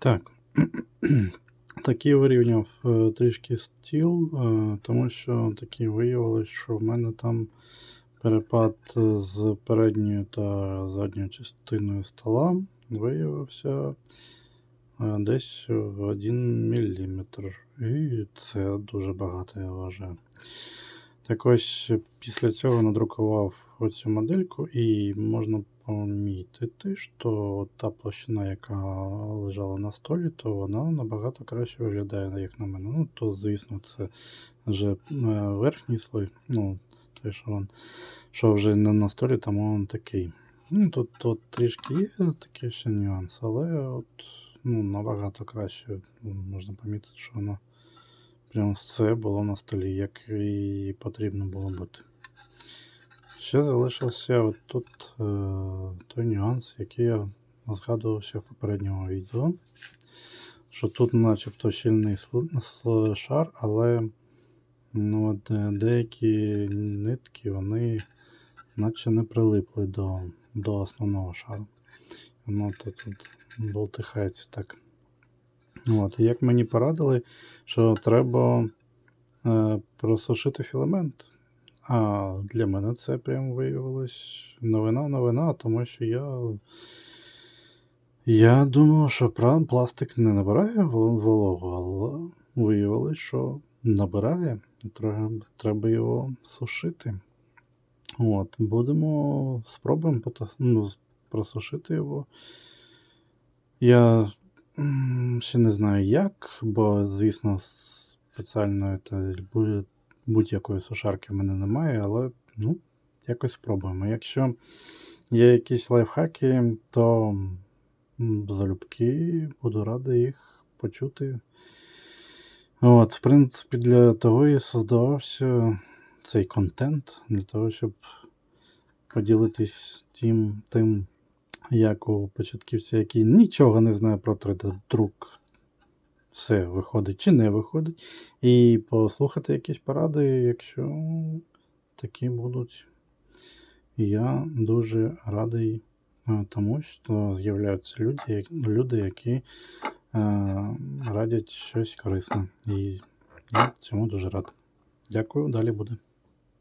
Так. Такий вирівняв е, трішки стіл, е, тому що таки виявилось, що в мене там перепад з передньою та задньою частиною стола виявився е, десь в 1 мм. І це дуже багато, я вважаю. Так ось після цього надрукував оцю модельку, і можна помітити, що та площина, яка лежала на столі, то вона набагато краще виглядає, як на мене. Ну, то, звісно, це вже е, верхній слой, ну, той, що, він, що вже не на столі, тому він такий. Ну, тут, тут трішки є такий ще нюанс, але от, ну, набагато краще можна помітити, що воно прям все було на столі, як і потрібно було бути. Ще залишився тут е, той нюанс, який я згадував ще в попередньому відео. Що тут начебто щільний шар, але ну, от, е, деякі нитки вони наче не прилипли до, до основного шару. Воно тут болтихається так. От, як мені порадили, що треба е, просушити філамент. А для мене це прям виявилось новина-новина, тому що я. Я думав, що пра- пластик не набирає вол- вологу, але виявилось, що набирає, треба, треба його сушити. От, будемо спробуємо ну, просушити його. Я ще не знаю як, бо, звісно, спеціальної та будь- будь-якої сушарки в мене немає, але ну, якось спробуємо. Якщо є якісь лайфхаки, то залюбки буду радий їх почути. От, в принципі, для того і создавався цей контент, для того, щоб поділитись тим, тим як у початківця, який нічого не знає про 3D-друк, все виходить чи не виходить, і послухати якісь поради, якщо такі будуть. Я дуже радий е, тому, що з'являються люди, люди які е, радять щось корисне. І я цьому дуже рад. Дякую, далі буде.